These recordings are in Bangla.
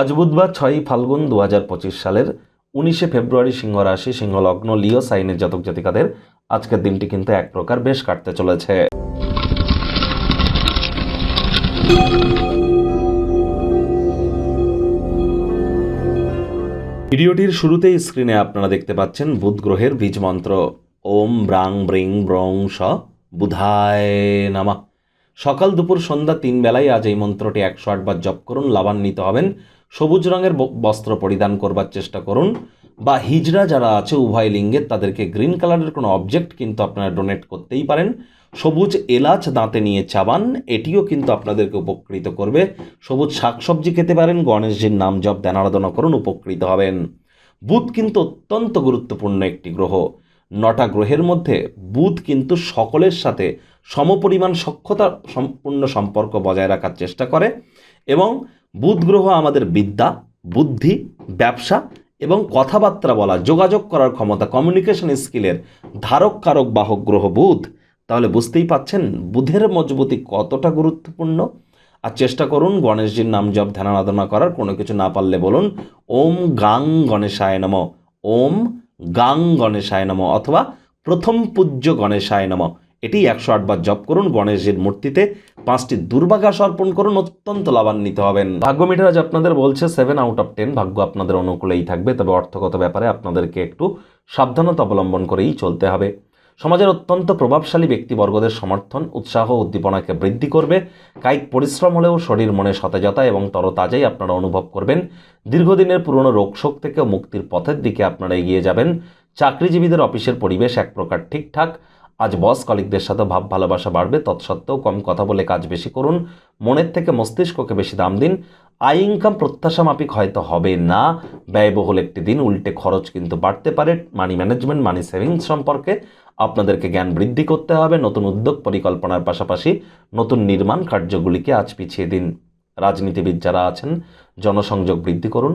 আজ বুধবার ছয়ই ফাল্গুন দু হাজার পঁচিশ সালের উনিশে ফেব্রুয়ারি সিংহ রাশি সিংহ লগ্ন লিও সাইনের জাতক জাতিকাদের আজকের দিনটি কিন্তু এক প্রকার বেশ কাটতে চলেছে। ভিডিওটির শুরুতেই স্ক্রিনে আপনারা দেখতে পাচ্ছেন বুধ গ্রহের বীজ মন্ত্র। ওম ব্রাং ব্রিং ব্রং স বুধায় নামা। সকাল দুপুর সন্ধ্যা তিন বেলায় আজ এই মন্ত্রটি একশো আটবার জপ করুন, লাভান্বিত হবেন। সবুজ রঙের বস্ত্র পরিধান করবার চেষ্টা করুন। বা হিজড়া যারা আছে, উভয় লিঙ্গের তাদেরকে গ্রিন কালারের কোনো অবজেক্ট কিন্তু আপনারা ডোনেট করতেই পারেন। সবুজ এলাচ দাঁতে নিয়ে চাবান, এটিও কিন্তু আপনাদেরকে উপকৃত করবে। সবুজ শাকসবজি খেতে পারেন, গণেশজির নাম জপ, ধ্যান আরাধনা করুন, উপকৃত হবেন। বুধ কিন্তু অত্যন্ত গুরুত্বপূর্ণ একটি গ্রহ। নটা গ্রহের মধ্যে বুধ কিন্তু সকলের সাথে সমপরিমাণ সক্ষতা, সম্পূর্ণ সম্পর্ক বজায় রাখার চেষ্টা করে এবং বুধ গ্রহ আমাদের বিদ্যা, বুদ্ধি, ব্যবসা এবং কথাবার্তা বলা, যোগাযোগ করার ক্ষমতা কমিউনিকেশন স্কিলের ধারক, কারক, বাহক, গ্রহ, বুধ। তাহলে বুঝতেই পাচ্ছেন বুধের মজবুতি কতটা গুরুত্বপূর্ণ। আর চেষ্টা করুন গণেশজির নাম জপ, ধ্যান আরাধনা করার, কোনো কিছু না পারলে বলুন, ওম গাং গণেশায় নম, ওম গাং গণেশায় নম অথবা প্রথম পূজ্য গণেশায় নম। এটি একশো আটবার জপ করুন গণেশজির মূর্তিতে পাঁচটি দুর্বাঘাস অর্পণ করুন, অত্যন্ত লাভান্বিত হবেন। ভাগ্য মিটার আজ আপনাদের বলছে সেভেন আউট অফ টেন ভাগ্য আপনাদের অনুকূলেই থাকবে, তবে অর্থগত ব্যাপারে আপনাদেরকে একটু সাবধানতা অবলম্বন করেই চলতে হবে। সমাজের অত্যন্ত প্রভাবশালী ব্যক্তিবর্গদের সমর্থন, উৎসাহ উদ্দীপনাকে বৃদ্ধি করবে। কায়িক পরিশ্রম হলেও শরীর মনে সতেজতা এবং তরতাজাই আপনারা অনুভব করবেন। দীর্ঘদিনের পুরনো রোগশোক থেকে মুক্তির পথের দিকে আপনারা এগিয়ে যাবেন। চাকরিজীবীদের অফিসের পরিবেশ এক প্রকার ঠিকঠাক। আজ বস কলিকদের সাথে ভাব ভালোবাসা বাড়বে, তৎসত্ত্বেও কম কথা বলে কাজ বেশি করুন, মনের থেকে মস্তিষ্ককে বেশি দাম দিন, আয় ইনকাম প্রত্যাশা মাফিক হয়তো হবে না, ব্যয়বহুল একটি দিন, উল্টে খরচ কিন্তু বাড়তে পারে মানি ম্যানেজমেন্ট মানি সেভিংস সম্পর্কে আপনাদেরকে জ্ঞান বৃদ্ধি করতে হবে, নতুন উদ্যোগ পরিকল্পনার পাশাপাশি নতুন নির্মাণ কার্যগুলিকে আজ পিছিয়ে দিন। রাজনীতিবিদ যারা আছেন, জনসংযোগ বৃদ্ধি করুন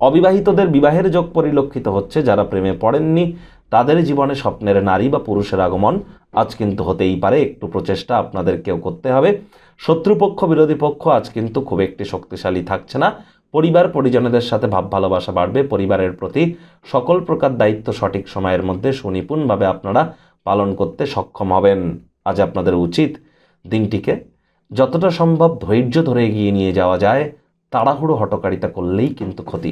অবিবাহিতদের বিবাহের যোগ পরিলক্ষিত হচ্ছে যারা প্রেমে পড়েননি, তাদের জীবনে স্বপ্নের নারী বা পুরুষের আগমন আজ কিন্তু হতেই পারে, একটু প্রচেষ্টা আপনাদেরকেও করতে হবে। শত্রুপক্ষ, বিরোধী পক্ষ আজ কিন্তু খুব একটি শক্তিশালী থাকছে না। পরিবার, পরিজনদের সাথে ভাব ভালোবাসা বাড়বে, পরিবারের প্রতি সকল প্রকার দায়িত্ব সঠিক সময়ের মধ্যে সুনিপুণভাবে আপনারা পালন করতে সক্ষম হবেন। আজ আপনাদের উচিত দিনটিকে যতটা সম্ভব ধৈর্য ধরে এগিয়ে নিয়ে যাওয়া যায়, তাড়াহুড়ো হটকারিতা করলেই কিন্তু ক্ষতি।